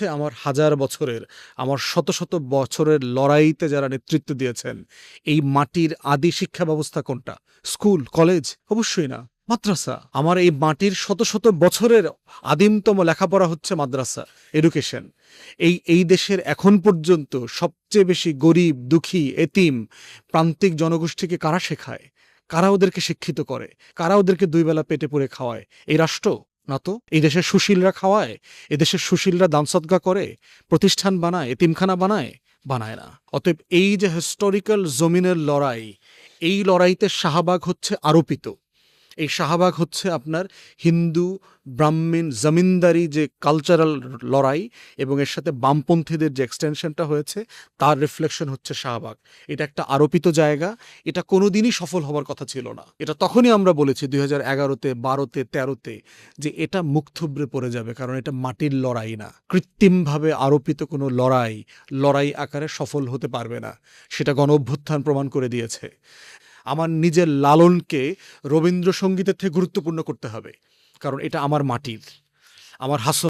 হচ্ছে আমার হাজার বছরের, আমার শত শত বছরের লড়াইতে যারা নেতৃত্ব দিয়েছেন, এই মাটির আদি শিক্ষা ব্যবস্থা কোনটা? School, college? অবশ্যই না। মাদ্রাসা? আমার এই মাটির শত শত বছরের আদিমতম লেখাপড়া হচ্ছে মাদ্রাসা এডুকেশন এই এই দেশের এখন পর্যন্ত সবচেয়ে বেশি গরিব, দুঃখী, এতিম প্রান্তিক জনগোষ্ঠীকে কারা শেখায়? কারা ওদেরকে শিক্ষিত করে? কারা ওদেরকে দুই বেলা পেটে পুরে খাওয়ায়? এই রাষ্ট্র? না তো? এই দেশের সুশীলরা খাওয়ায় এদেশের সুশীলরা দান সদগা করে, প্রতিষ্ঠান বানায় এতিমখানা বানায় বানায় না। অতএব এই যে হিস্টোরিক্যাল জমিনের লড়াই, এই লড়াইতে শাহবাগ হচ্ছে আরোপিত। এই শাহবাগ হচ্ছে আপনার হিন্দু, ব্রাহ্মণ, জমিনদারি যে কালচারাল লড়াই এবং এর সাথে বামপন্থীদের যে এক্সটেনশনটা হয়েছে, তার রিফ্লেকশন হচ্ছে শাহবাগ। এটা একটা আরোপিত জায়গা। এটা কোনোদিনই সফল হওয়ার কথা ছিল না। এটা তখনই আমরা বলেছি দুই হাজার এগারোতে, বারোতে, তেরোতে যে এটা মুখ পড়ে যাবে, কারণ এটা মাটির লড়াই না। কৃত্রিমভাবে আরোপিত কোনো লড়াই লড়াই আকারে সফল হতে পারবে না। সেটা গণ অভ্যুত্থান প্রমাণ করে দিয়েছে। আমার নিজের লালনকে রবীন্দ্রসঙ্গীতের থেকে গুরুত্বপূর্ণ করতে হবে। কারণ এটা আমার মাটির। আমার হাস